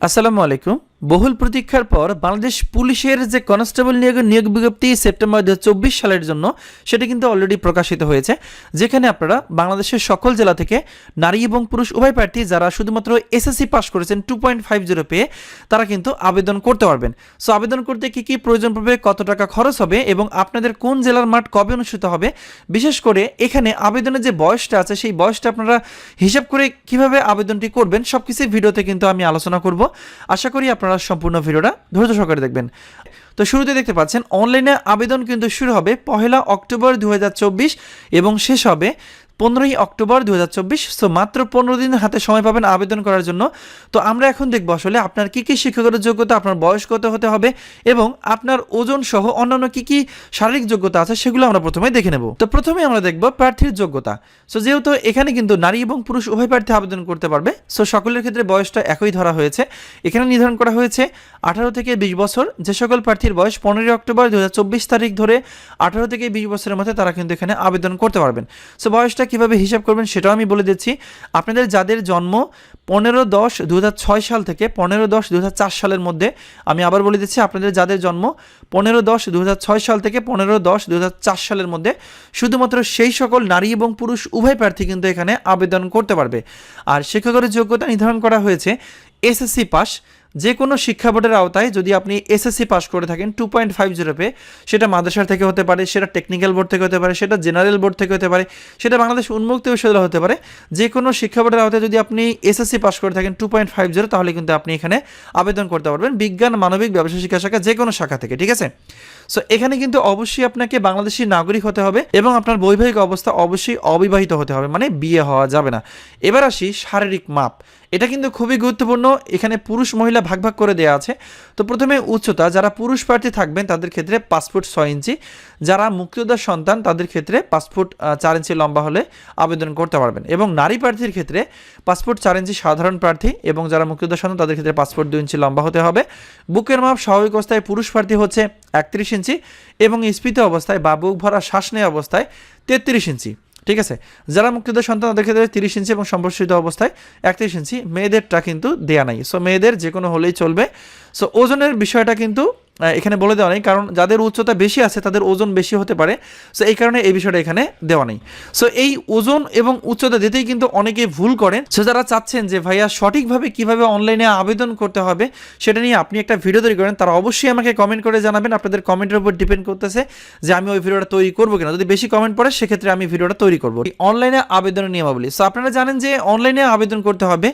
আসসালামু আলাইকুম। বহুল প্রতীক্ষার পর বাংলাদেশ পুলিশের যে কনস্টেবল নিয়োগ নিয়োগ বিজ্ঞপ্তি সেপ্টেম্বর দু সালের জন্য, সেটি কিন্তু অলরেডি প্রকাশিত হয়েছে। যেখানে আপনারা বাংলাদেশের সকল জেলা থেকে নারী এবং পুরুষ উভয় প্রার্থী যারা শুধুমাত্র এসএসসি পাস করেছেন টু পয়েন্ট ফাইভ জিরো পেয়ে, তারা কিন্তু আবেদন করতে পারবেন। সো আবেদন করতে কি কি প্রয়োজন পড়বে, কত টাকা খরচ হবে এবং আপনাদের কোন জেলার মাঠ কবে অনুষ্ঠিত হবে, বিশেষ করে এখানে আবেদনের যে বয়সটা আছে, সেই বয়সটা আপনারা হিসাব করে কীভাবে আবেদনটি করবেন সব কিছুই ভিডিওতে কিন্তু আমি আলোচনা করব। আশা করি আপনারা সম্পূর্ণ ভিডিওটা ধৈর্য সহকারে দেখবেন। তো শুরুতে দেখতে পাচ্ছেন অনলাইনে আবেদন কিন্তু শুরু হবে পহেলা অক্টোবর দু হাজার চব্বিশ এবং শেষ হবে পনেরোই অক্টোবর দু হাজার চব্বিশ সো মাত্র পনেরো দিন হাতে সময় পাবেন আবেদন করার জন্য। তো আমরা এখন দেখব আসলে আপনার কী কী শিক্ষাগত যোগ্যতা, আপনার বয়স কত হতে হবে এবং আপনার ওজন সহ অন্যান্য কী কী শারীরিক যোগ্যতা আছে সেগুলো আমরা প্রথমে দেখে নেব। তো প্রথমে আমরা দেখব প্রার্থীর যোগ্যতা। সো যেহেতু এখানে কিন্তু নারী এবং পুরুষ উভয় প্রার্থী আবেদন করতে পারবে সো সকলের ক্ষেত্রে বয়সটা একই ধরা হয়েছে। এখানে নির্ধারণ করা হয়েছে আঠারো থেকে বিশ বছর, যে সকল প্রার্থীর বয়স পনেরোই অক্টোবর দুই হাজার চব্বিশ তারিখ ধরে আঠারো থেকে বিশ বছরের মধ্যে তারা কিন্তু এখানে আবেদন করতে পারবেন। সো বয়সটা কীভাবে হিসাব করবেন সেটাও আমি বলে দিচ্ছি। আপনাদের যাদের জন্ম পনেরো দশ দু সাল থেকে পনেরো দশ দু সালের মধ্যে, আমি আবার বলে দিচ্ছি, আপনাদের যাদের জন্ম পনেরো দশ দু সাল থেকে পনেরো দশ দু সালের মধ্যে, শুধুমাত্র সেই সকল নারী এবং পুরুষ উভয় প্রার্থী কিন্তু এখানে আবেদন করতে পারবে। আর শিক্ষকের যোগ্যতা নির্ধারণ করা হয়েছে, এসএসসি পাস যে কোনো শিক্ষা বোর্ডের আওতায় যদি আপনি এসএসসি পাস করে থাকেন টু পয়েন্ট ফাইভ জিরো পে সেটা মাদ্রাসার থেকে হতে পারে, সেটা টেকনিক্যাল বোর্ড থেকে হতে পারে, সেটা জেনারেল বোর্ড থেকে হতে পারে, সেটা বাংলাদেশ উন্মুক্ত বিশ্ববিদ্যালয় হতে পারে যে কোনো শিক্ষা বোর্ডের আওতায় যদি আপনি এসএসসি পাস করে থাকেন টু পয়েন্ট ফাইভ জিরো তাহলে কিন্তু আপনি এখানে আবেদন করতে পারবেন, বিজ্ঞান, মানবিক, ব্যবসা, শিক্ষা শাখা যে কোনো শাখা থেকে, ঠিক আছে? সো এখানে কিন্তু অবশ্যই আপনাকে বাংলাদেশি নাগরিক হতে হবে এবং আপনার বৈবাহিক অবস্থা অবশ্যই অবিবাহিত হতে হবে মানে বিয়ে হওয়া যাবে না। এবার আসি শারীরিক মাপ। এটা কিন্তু খুবই গুরুত্বপূর্ণ। এখানে পুরুষ মহিলা ভাগ ভাগ করে দেওয়া আছে। তো প্রথমে উচ্চতা, যারা পুরুষ প্রার্থী থাকবেন তাদের ক্ষেত্রে পাসপোর্ট ছয় ইঞ্চি। যারা মুক্তিযোদ্ধার সন্তান তাদের ক্ষেত্রে পাসপোর্ট চার ইঞ্চি লম্বা হলে আবেদন করতে পারবেন। এবং নারী প্রার্থীর ক্ষেত্রে পাসপোর্ট চার ইঞ্চি সাধারণ প্রার্থী এবং যারা মুক্তিযোদ্ধার সন্তান তাদের ক্ষেত্রে পাসপোর্ট দুই ইঞ্চি লম্বা হতে হবে। বুকের মাপ স্বাভাবিক অবস্থায় পুরুষ প্রার্থী হচ্ছে একত্রিশ ইঞ্চি এবং স্ফীত অবস্থায় বা বুক ভরা শ্বাস অবস্থায় তেত্রিশ ইঞ্চি। ঠিক আছে? যারা মুক্তিদের সন্তান তাদের ক্ষেত্রে তিরিশ ইঞ্চি এবং সম্প্রসারিত অবস্থায় একত্রিশ ইঞ্চি। মেয়েদেরটা কিন্তু দেয়া নাই। সো মেয়েদের যে কোনো হলেই চলবে। সো ওজনের বিষয়টা কিন্তু এখানে বলে দেওয়া নেই, কারণ যাদের উচ্চতা বেশি আছে তাদের ওজন বেশি হতে পারে। সো এই কারণে এই বিষয়টা এখানে দেওয়া নেই। সো এই ওজন এবং উচ্চতা দিতেই কিন্তু অনেকে ভুল করেন। সো যারা চাচ্ছেন যে ভাইয়া সঠিকভাবে কীভাবে অনলাইনে আবেদন করতে হবে, সেটা নিয়ে আপনি একটা ভিডিও তৈরি করেন, তারা অবশ্যই আমাকে কমেন্ট করে জানাবেন। আপনাদের কমেন্টের উপর ডিপেন্ড করতেছে যে আমি ওই ভিডিওটা তৈরি করব কিনা। যদি বেশি কমেন্ট পড়ে, সেক্ষেত্রে আমি ভিডিওটা তৈরি করব। অনলাইনে আবেদনের নিয়মাবলী। সো আপনারা জানেন যে অনলাইনে আবেদন করতে হবে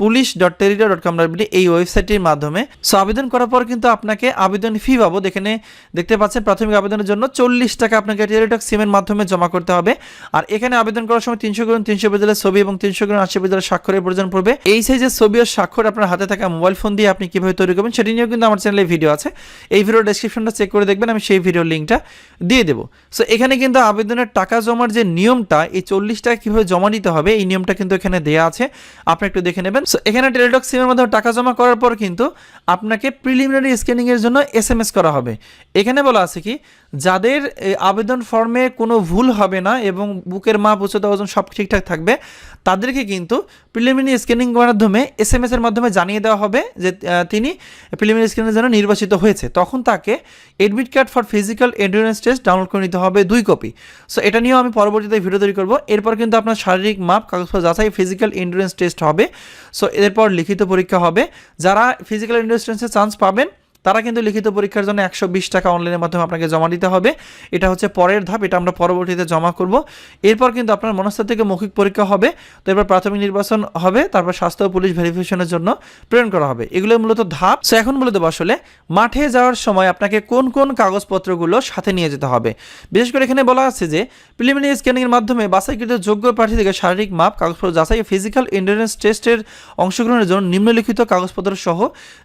police dot teletalk dot com এই ওয়েবসাইটটির মাধ্যমে। সো আবেদন করার পর কিন্তু আপনাকে আবেদন ফি বাবদ এখানে দেখতে পাচ্ছেন প্রাথমিক আবেদনের জন্য চল্লিশ টাকা আপনাকে টেরিটক সিমের মাধ্যমে জমা করতে হবে। আর এখানে আবেদন করার সময় তিনশো গ্রাম তিনশো বিদ্যালয়ের ছবি এবং তিনশো গ্রাম আশি বিদ্যালয়ের স্বাক্ষরের প্রয়োজন পড়বে। এই সাইজের ছবি ও স্বাক্ষর আপনার হাতে থাকা মোবাইল ফোন দিয়ে আপনি কীভাবে তৈরি করবেন সেটি নিয়েও কিন্তু আমার চ্যানেলে ভিডিও আছে। এই ভিডিও ডেসক্রিপশনটা চেক করে দেখবেন, আমি সেই ভিডিওর লিঙ্কটা দিয়ে দেবো। সো এখানে কিন্তু আবেদনের টাকা জমার যে নিয়মটা, এই চল্লিশ টাকা কীভাবে জমা নিতে হবে, এই নিয়মটা কিন্তু এখানে দেওয়া আছে। আপনি একটু দেখে নেবেন। সো এখানে টেলিটক সিমের মাধ্যমে টাকা জমা করার পর কিন্তু আপনাকে প্রিলিমিনারি স্ক্যানিংয়ের জন্য এস এম এস করা হবে। এখানে বলা আছে কি, যাদের আবেদন ফর্মে কোনো ভুল হবে না এবং বুকের মাপ, উচ্চতা, ওজন সব ঠিকঠাক থাকবে, তাদেরকে কিন্তু প্রিলিমিনারি স্ক্যানিং মাধ্যমে এস এম এর মাধ্যমে জানিয়ে দেওয়া হবে যে তিনি প্রিলিমিনারি স্ক্যানের জন্য নির্বাচিত হয়েছে। তখন তাকে admit card for physical endurance test download করে নিতে হবে দুই কপি সো এটা নিয়েও আমি পরবর্তীতে ভিডিও তৈরি করব। এরপর কিন্তু আপনার শারীরিক মাপ, কাগজপত্র যাচাই ফিজিক্যাল এন্ডুরেন্স টেস্ট হবে। সো এরপর লিখিত পরীক্ষা হবে। যারা ফিজিক্যাল এন্ডুরেন্স চান্স পাবেন তারা কিন্তু লিখিত পরীক্ষার জন্য একশো বিশ টাকা অনলাইনের মাধ্যমে আপনাকে জমা দিতে হবে। এটা হচ্ছে পরের ধাপ, এটা আমরা পরবর্তীতে জমা করব। এরপর কিন্তু আপনার মনস্তাত্ত্বিক মৌখিক পরীক্ষা হবে, তো এরপর প্রাথমিক নির্বাচন হবে, তারপর স্বাস্থ্য ও পুলিশ ভেরিফিকেশনের জন্য প্রেরণ করা হবে। এগুলো মূলত ধাপ। সো এখন বলে দেবো আসলে, মাঠে যাওয়ার সময় আপনাকে কোন কোন কাগজপত্রগুলো সাথে নিয়ে যেতে হবে? বিশেষ করে এখানে বলা আছে যে প্রিলিমিনারি স্ক্যানিংয়ের মাধ্যমে বাছাইকৃত যোগ্য প্রার্থী থেকে শারীরিক মাপ, কাগজপত্র যাচাই ফিজিক্যাল এন্ডুরেন্স টেস্টের অংশগ্রহণের জন্য নিম্নলিখিত কাগজপত্র সহ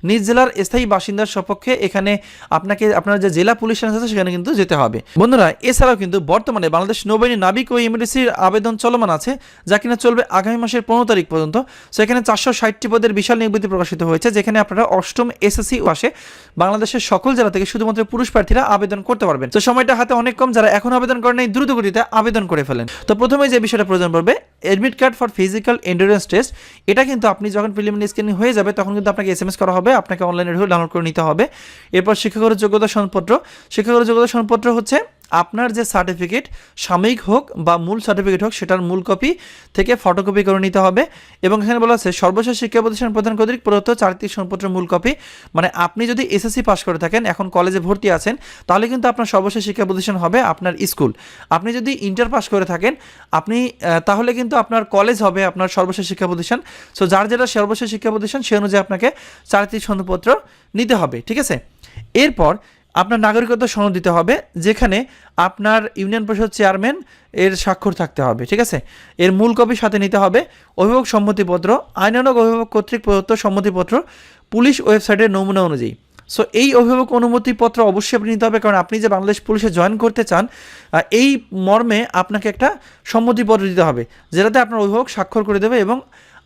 নিজ জেলার স্থায়ী বাসিন্দার শপথ সপক্ষে এখানে আপনাকে, আপনার যে জেলা পুলিশ আছে সেখানে কিন্তু যেতে হবে। বন্ধুরা, এছাড়াও কিন্তু বর্তমানে বাংলাদেশ নৌবাহিনী নাবিক ও ইমিডিসির আবেদন চলমান আছে, যা কিনা চলবে আগামী মাসের পনেরো তারিখ পর্যন্ত। সেখানে চারশো ষাটটি পদের বিশাল নিয়োগ প্রকাশিত হয়েছে, যেখানে আপনারা অষ্টম এসএসসি পাশে বাংলাদেশের সকল জেলা থেকে শুধুমাত্র পুরুষ প্রার্থীরা আবেদন করতে পারবেন। তো সময়টা হাতে অনেক কম, যারা এখন আবেদন করেন এই দ্রুত গতিতে আবেদন করে ফেলেন। তো প্রথমে যে বিষয়টা প্রয়োজন পড়বে admit card for physical endurance test এটা কিন্তু আপনি যখন প্রিলিমিনারি স্ক্রিনিং হয়ে যাবে, তখন কিন্তু আপনাকে এস এম এস করা হবে, আপনাকে অনলাইনে ডাউনলোড করে নিতে হবে। এরপর শিক্ষাগত যোগ্যতা সনদপত্র। শিক্ষাগত যোগ্যতা সনদপত্র হচ্ছে আপনার যে সার্টিফিকেট সাময়িক হোক বা মূল সার্টিফিকেট হোক, সেটার মূল কপি থেকে ফটোকপি করে নিতে হবে। এবং এখানে বলা আছে, সর্বশেষ শিক্ষা প্রতিষ্ঠান প্রধান কর্তৃক প্রদত্ত চারিত্রিক সনদপত্রের মূল কপি মানে আপনি যদি এসএসসি পাস করে থাকেন, এখন কলেজে ভর্তি আছেন, তাহলে কিন্তু আপনার সর্বশেষ শিক্ষা প্রতিষ্ঠান হবে আপনার স্কুল আপনি যদি ইন্টার পাস করে থাকেন, আপনি তাহলে কিন্তু আপনার কলেজ হবে আপনার সর্বশেষ শিক্ষা প্রতিষ্ঠান। সো যার যেটা সর্বশেষ শিক্ষা প্রতিষ্ঠান, সে অনুযায়ী আপনাকে চারিত্রিক সনদপত্র নিতে হবে, ঠিক আছে? এরপর আপনার নাগরিকত্ব সনদ দিতে হবে, যেখানে আপনার ইউনিয়ন পরিষদ চেয়ারম্যান এর স্বাক্ষর থাকতে হবে, ঠিক আছে? এর মূল কপি সাথে নিতে হবে অভিভাবক সম্মতিপত্র আইনানক অভিভাবক কর্তৃক প্রদত্ত সম্মতিপত্র, পুলিশ ওয়েবসাইটের নমুনা অনুযায়ী। সো এই অভিভাবক অনুমতিপত্র অবশ্যই আপনি নিতে হবে, কারণ আপনি যে বাংলাদেশ পুলিশে জয়েন করতে চান এই মর্মে আপনাকে একটা সম্মতিপত্র দিতে হবে, যেটাতে আপনার অভিভাবক স্বাক্ষর করে দেবে এবং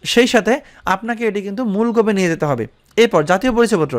সেই সাথে আপনাকে এটি কিন্তু মূল কপি নিয়ে যেতে হবে। এরপর জাতীয় পরিচয়পত্র।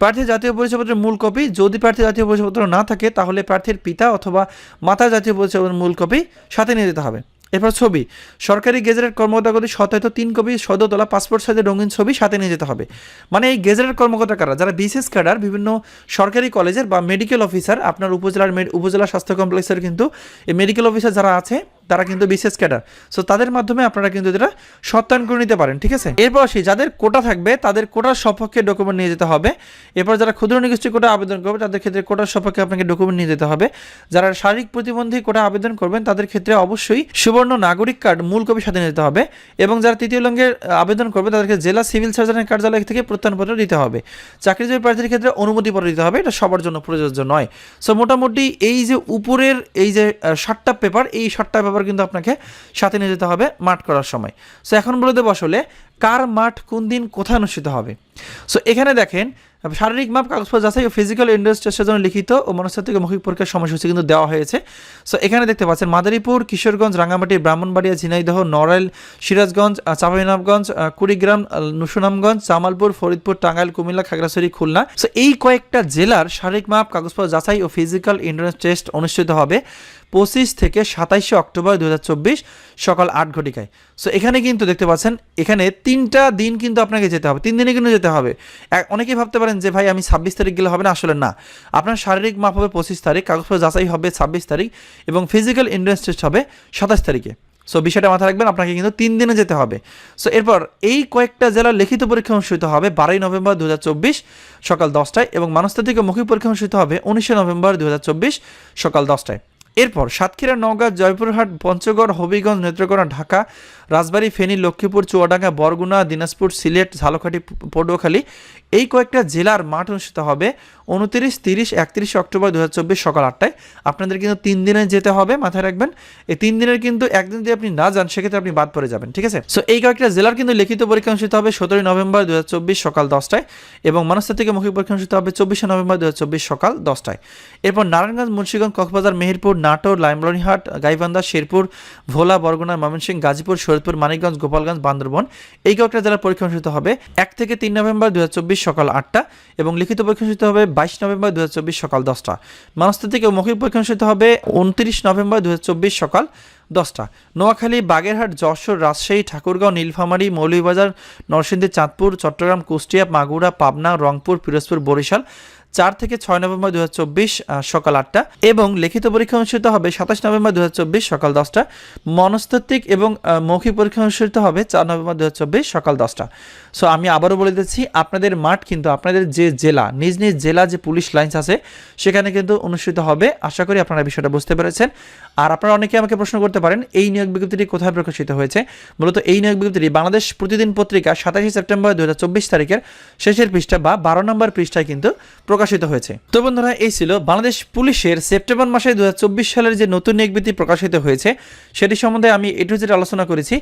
প্রার্থীর জাতীয় পরিচয়পত্রের মূল কপি, যদি প্রার্থীর জাতীয় পরিচয়পত্র না থাকে, তাহলে প্রার্থীর পিতা অথবা মাতার জাতীয় পরিচয়পত্রের মূল কপি সাথে নিয়ে যেতে হবে। এরপর ছবি, সরকারি গেজেটের কর্মকর্তাগুলি সত্যায়িত তিন কপি সদ্য তোলা পাসপোর্ট সাইজের রঙিন ছবি সাথে নিয়ে যেতে হবে। মানে এই গেজেটের কর্মকর্তা কারা? যারা বিশেষ ক্যাডার, বিভিন্ন সরকারি কলেজের বা মেডিকেল অফিসার আপনার উপজেলার উপজেলা স্বাস্থ্য কমপ্লেক্সের কিন্তু এই মেডিকেল অফিসার যারা আছে তারা কিন্তু বিশেষ ক্যাডার। সো তাদের মাধ্যমে আপনারা কিন্তু এটা সত্যায়ন করে নিতে পারেন, ঠিক আছে? এরপর আসি, যাদের কোটা থাকবে, তাদের কোটার সপক্ষে ডকুমেন্ট নিয়ে যেতে হবে। এরপর যারা ক্ষুদ্র নিগোষ্ঠী কোটা আবেদন করবে, তাদের ক্ষেত্রে কোটার সপক্ষে আপনাকে ডকুমেন্ট নিয়ে যেতে হবে। যারা শারীরিক প্রতিবন্ধী কোটা আবেদন করবেন, তাদের ক্ষেত্রে অবশ্যই সুবর্ণ নাগরিক কার্ড, মূল কপি সাথে নিতে হবে এবং যারা তৃতীয় লিঙ্গের আবেদন করবে, তাদেরকে জেলা সিভিল সার্জনের কার্যালয় থেকে প্রত্যয়নপত্র দিতে হবে। চাকরিজীবী প্রার্থীর ক্ষেত্রে অনুমতিপত্র দিতে হবে, এটা সবার জন্য প্রযোজ্য নয়। সো মোটামুটি এই যে উপরের, এই যে সাতটা পেপার এই সাতটা পেপার কিন্তু আপনাকে সাথে নিয়ে যেতে হবে মাঠ করার সময়। সো এখন বলে দেবো আসলে কার মাঠ কোন দিন কোথায় অনুষ্ঠিত হবে? সো এখানে দেখেন শারীরিক মাপ কাগজপত্র যাচাই ও ফিজিক্যাল ইন্ডাস্ট্রির জন্য লিখিত ও মনস্তাত্ত্বিক মৌখিক পরীক্ষার সময়সূচি কিন্তু দেওয়া হয়েছে। সো এখানে দেখতে পাচ্ছেন মাদারীপুর কিশোরগঞ্জ রাঙ্গামাটি ব্রাহ্মণবাড়িয়া ঝিনাইদহ নড়াইল সিরাজগঞ্জ আহ, চাঁপাইনবাবগঞ্জ কুড়িগ্রাম নুসুনামগঞ্জ জামালপুর ফরিদপুর টাঙ্গাইল কুমিল্লা খাগড়াছড়ি খুলনা। সো এই কয়েকটা জেলার শারীরিক মাপ কাগজপত্র যাচাই ও ফিজিক্যাল ইন্ডারেন্স টেস্ট অনুষ্ঠিত হবে পঁচিশ থেকে সাতাইশে অক্টোবর দু হাজার চব্বিশ সকাল আট ঘটিকায়। সো এখানে কিন্তু দেখতে পাচ্ছেন এখানে তিনটা দিন কিন্তু আপনাকে যেতে হবে। তিন দিনে কিন্তু যেতে হবে। অনেকেই ভাবতে পারেন যে, ভাই, আমি ছাব্বিশ তারিখ গেলে হবে না? আসলে না। আপনার শারীরিক মাপ হবে পঁচিশ তারিখ, কাগজপত্র যাচাই হবে ছাব্বিশ তারিখ এবং ফিজিক্যাল ইন্ডারেন্স টেস্ট হবে সাতাশ তারিখে। সো বিষয়টা মাথায় রাখবেন, আপনাকে কিন্তু তিন দিনে যেতে হবে। সো এরপর এই কয়েকটা জেলার লিখিত পরীক্ষা অনুষ্ঠিত হবে বারোই নভেম্বর দু হাজার চব্বিশ সকাল দশটায় এবং মানস্তাত্ত্বিক ও মৌখিক পরীক্ষা অনুষ্ঠিত হবে উনিশে নভেম্বর দু হাজার চব্বিশ সকাল দশটায়। এরপর সাতক্ষীরা, নওগাঁ, জয়পুরহাট, পঞ্চগড়, হবিগঞ্জ, নেত্রকোনা, ঢাকা, রাজবাড়ী, ফেনী, লক্ষ্মীপুর, চুয়াডাঙ্গা, বরগুনা, দিনাজপুর, সিলেট, ঝালকাঠি পটুয়াখালী এই কয়েকটা জেলার মাঠ অনুষ্ঠিত হবে উনতিরিশ, তিরিশ, একত্রিশ অক্টোবর দু হাজার চব্বিশ সকাল আটটায়। আপনাদের কিন্তু তিন দিনে যেতে হবে, মাথায় রাখবেন। এই তিন দিনের কিন্তু একদিন যদি আপনি না যান, সেক্ষেত্রে আপনি বাদ পড়ে যাবেন, ঠিক আছে? সো এই কয়েকটা জেলার কিন্তু লিখিত পরীক্ষা অনুষ্ঠিত হবে সতেরোই নভেম্বর দু হাজার চব্বিশ সকাল দশটায় এবং মনস্তাত্ত্বিক মৌখিক পরীক্ষা অনুষ্ঠিত হবে চব্বিশে নভেম্বর দু হাজার চব্বিশ সকাল দশটায়। এরপর নারায়ণগঞ্জ, মুন্সিগঞ্জ, কক্সবাজার, মেহেরপুর নাটোর, লাইমলনিহাট, গাইবান্ধা, শেরপুর, ভোলা, বরগুনা, ময়মনসিংহ, গাজীপুর শরীদপুর মানিকগঞ্জ, গোপালগঞ্জ, বান্দরবন। এই কয়েকটা জেলার পরীক্ষা অনুষ্ঠিত হবে এক থেকে তিন নভেম্বর দু হাজার চব্বিশ সকাল আটটা এবং লিখিত পরীক্ষা অনুষ্ঠিত হবে বাইশ নভেম্বর দু হাজার চব্বিশ সকাল দশটা। মনস্তাত্ত্বিক ও মৌখিক পরীক্ষা অনুষ্ঠিত হবে উনত্রিশ নভেম্বর দু হাজার চব্বিশ সকাল দশটা। নোয়াখালী, বাগেরহাট, যশোর, রাজশাহী, ঠাকুরগাঁও, নীলফামারী, মৌলভীবাজার, নরসিংদী, চাঁদপুর, চট্টগ্রাম, কুষ্টিয়া, মাগুরা, পাবনা, রংপুর, পিরোজপুর, বরিশাল চার থেকে ছয় নভেম্বর দুই হাজার চব্বিশ সকাল আটটা। এবং লিখিত পরীক্ষা অনুষ্ঠিত হবে সাতাশ নভেম্বর দুই হাজার চব্বিশ, সকাল দশটা। মনস্তাত্ত্বিক এবং মৌখিক পরীক্ষা অনুষ্ঠিত হবে চার নভেম্বর দুই হাজার চব্বিশ, সকাল দশটা। সো আমি আবারও বলে দিচ্ছি, আপনাদের মাঠ কিন্তু আপনাদের যে জেলা, নিজ নিজ জেলা যে পুলিশ লাইন্স আছে, সেখানে কিন্তু অনুষ্ঠিত হবে। আশা করি আপনারা বিষয়টা বুঝতে পেরেছেন। আর আপনারা অনেকে আমাকে প্রশ্ন করতে পারেন, এই নিয়োগ বিজ্ঞপ্তিটি কোথায় প্রকাশিত হয়েছে? মূলত এই নিয়োগ বিজ্ঞপ্তিটি বাংলাদেশ প্রতিদিন পত্রিকা সাতাশে সেপ্টেম্বর দুই হাজার চব্বিশ তারিখের শেষের পৃষ্ঠা বা বারো নম্বর পৃষ্ঠায় কিন্তু প্রকাশিত হয়েছে। তো বন্ধুরা, এই ছিল বাংলাদেশ পুলিশের সেপ্টেম্বর মাসে দুহাজার চব্বিশ সালের যে নতুন নিয়োগ বিজ্ঞপ্তি প্রকাশিত হয়েছে, সেটি সম্বন্ধে আমি এটু যেটা আলোচনা করেছি।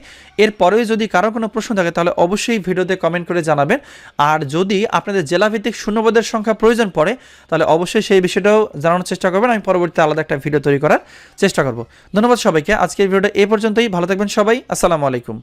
এরপরেও যদি কারও কোনো প্রশ্ন থাকে, তাহলে অবশ্যই ভিডিওতে কমেন্ট করে জানাবেন। আর যদি আপনাদের জেলাভিত্তিক শূন্যপদের সংখ্যা প্রয়োজন পড়ে, তাহলে অবশ্যই সেই বিষয়টাও জানানোর চেষ্টা করবেন। আমি পরবর্তীতে আলাদা একটা ভিডিও তৈরি করার চেষ্টা করব। ধন্যবাদ সবাইকে। আজকের ভিডিওটা এ পর্যন্তই। ভালো থাকবেন সবাই। আসসালামু আলাইকুম।